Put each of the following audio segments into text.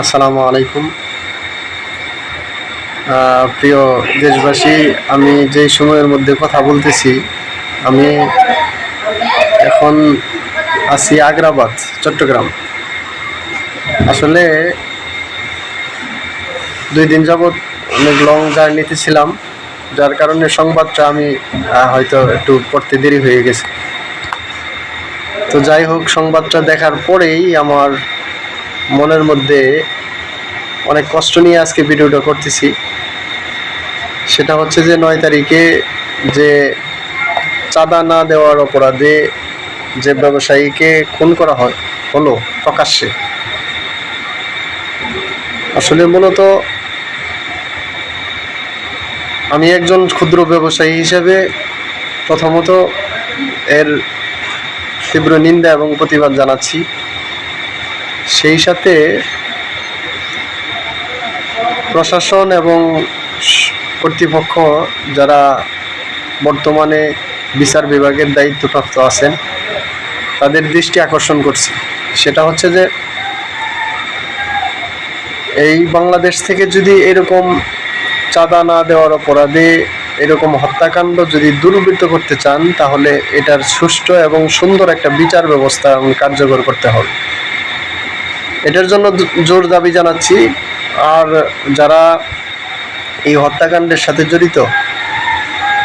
আসসালামু আলাইকুম। প্রিয় দেশবাসী, আমি যে সময়ের মধ্যে কথা বলতেছি, আমি এখন আছি আগ্রাবাদ, চট্টগ্রাম। আসলে দুই দিন যাবৎ অনেক লং জার্নিতে ছিলাম, যার কারণে সংবাদটা আমি হয়তো একটু পড়তে দেরি হয়ে গেছে। তো যাই হোক, সংবাদটা দেখার পরেই আমার মনের মধ্যে অনেক কষ্ট নিয়ে আজকে ভিডিওটা করতেছি। সেটা হচ্ছে যে নয় তারিখে যে চাঁদা না দেওয়ার অপরাধে যে ব্যবসায়ীকে খুন করা হয়, হলো প্রকাশ্যে। আসলে মূলত আমি একজন ক্ষুদ্র ব্যবসায়ী হিসেবে প্রথমত এর তীব্র নিন্দা এবং প্রতিবাদ জানাচ্ছি। সেই সাথে প্রশাসন এবং কর্তৃপক্ষ যারা বর্তমানে বিচার বিভাগের দায়িত্বপ্রাপ্ত আছেন, তাদের দৃষ্টি আকর্ষণ করছি। সেটা হচ্ছে যে এই বাংলাদেশ থেকে যদি এরকম চাঁদা না দেওয়ার অপরাধে, এরকম হত্যাকাণ্ড যদি দুর্বৃত্ত করতে চান, তাহলে এটার সুষ্ঠু এবং সুন্দর একটা বিচার ব্যবস্থা কার্যকর করতে হবে। এটার জন্য জোর দাবি জানাচ্ছি। আর যারা এই হত্যাকাণ্ডের সাথে জড়িত,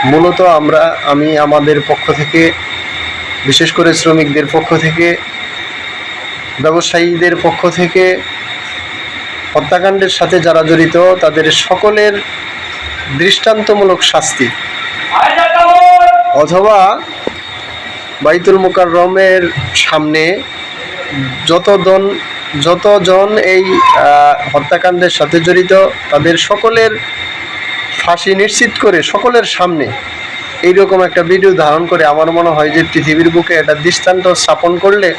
মূলত আমরা, আমি আমাদের পক্ষ থেকে, বিশেষ করে শ্রমিকদের পক্ষ থেকে, ব্যবসায়ীদের পক্ষ থেকে, হত্যাকাণ্ডের সাথে যারা জড়িত, তাদের সকলের দৃষ্টান্তমূলক শাস্তি অথবা বাইতুল মুকাররমের সামনে যতজন যতজন এই হত্যাকাণ্ডের সাথে জড়িত, তাদের সকলের ফাঁসি নিশ্চিত করে সকলের সামনে এইরকম একটা ভিডিও ধারণ করে আমার মনে হয় যে পৃথিবীর বুকে একটা দৃষ্টান্ত স্থাপন করলে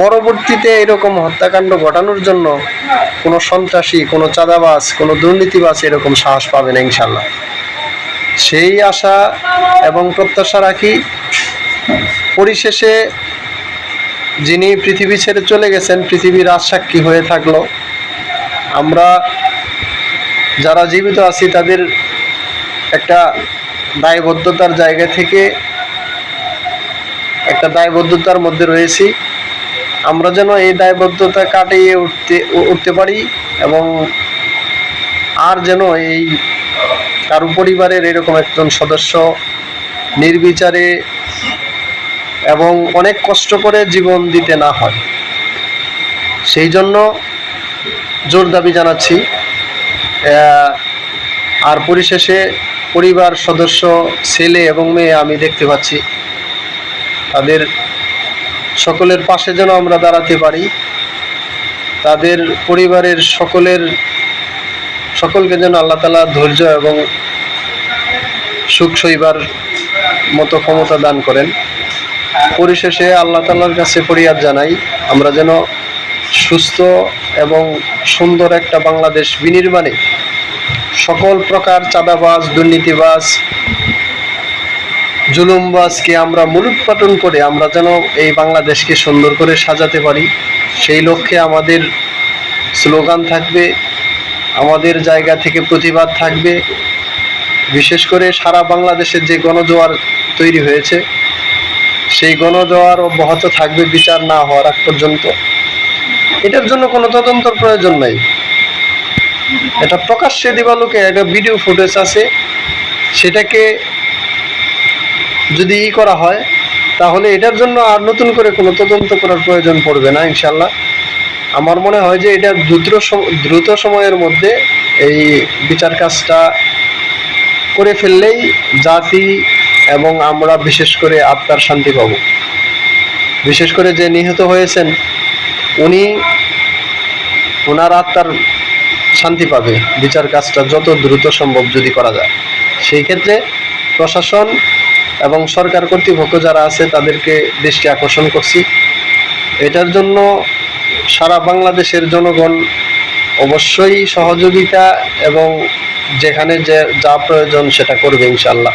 পরবর্তীতে এরকম হত্যাকাণ্ড ঘটানোর জন্য কোনো সন্ত্রাসী, কোনো চাঁদাবাস কোনো দুর্নীতিবাস এরকম সাহস পাবে না ইনশাল্লাহ সেই আশা এবং প্রত্যাশা রাখি। পরিশেষে যিনি পৃথিবী ছেড়ে চলে গেছেন, পৃথিবীর রাজসাক্ষী হয়ে থাকল। আমরা যারা জীবিত আছি, তাদের একটা দায়বদ্ধতার জায়গা থেকে একটা দায়বদ্ধতার মধ্যে রয়েছি। আমরা যেন এই দায়বদ্ধতা কাটিয়ে উঠতে উঠতে পারি এবং আর যেন এই কারও পরিবারের এরকম একজন সদস্য নির্বিচারে এবং অনেক কষ্ট করে জীবন দিতে না হয়। সেই জন্য জোর দাবি জানাচ্ছি আর পরিশেষে পরিবার সদস্য, ছেলে এবং মেয়ে আমি দেখতে পাচ্ছি। তাদের সকলের পাশে যেন আমরা দাঁড়াতে পারি। তাদের পরিবারের সকলের, সকলকে যেন আল্লাহ তালা ধৈর্য এবং সুখ সইবার মতো ক্ষমতা দান করেন। পরিশেষে আল্লাহ তালার কাছে ফরিয়াদ জানাই, আমরা যেন সুস্থ এবং সুন্দর একটা বাংলাদেশ বিনির্মাণে সকল প্রকার চাঁদাবাজ, দুর্নীতিবাজ, জুলুমবাজকে আমরা মূলোৎপাটন করে আমরা যেন এই বাংলাদেশকে সুন্দর করে সাজাতে পারি। সেই লক্ষ্যে আমাদের স্লোগান থাকবে, আমাদের জায়গা থেকে প্রতিবাদ থাকবে। বিশেষ করে সারা বাংলাদেশের যে গণজোয়ার তৈরি হয়েছে সেই গণ গণজোয়ার অব্যাহত থাকবে বিচার না হওয়ার আগ পর্যন্ত। এটার জন্য কোনো তদন্তর প্রয়োজন নাই। এটা প্রকাশ্যে দিবালোকে একটা ভিডিও ফুটেজ আছে। সেটাকে যদি ই করা হয়, তাহলে এটার জন্য আর নতুন করে কোনো তদন্ত করার প্রয়োজন পড়বে না ইনশাল্লাহ আমার মনে হয় যে এটা দ্রুত দ্রুত সময়ের মধ্যে এই বিচার কাজটা করে ফেললেই জাতি এবং আমরা বিশেষ করে আত্মার শান্তি পাব। বিশেষ করে যে নিহত হয়েছেন, উনি ওনার আত্মার শান্তি পাবে। বিচার কাজটা যত দ্রুত সম্ভব যদি করা যায়। সেই ক্ষেত্রে প্রশাসন এবং সরকার কর্তৃপক্ষ যারা আছে, তাদেরকে দৃষ্টি আকর্ষণ করছি। এটার জন্য সারা বাংলাদেশের জনগণ অবশ্যই সহযোগিতা এবং যেখানে যে যা প্রয়োজন সেটা করবে ইনশাল্লাহ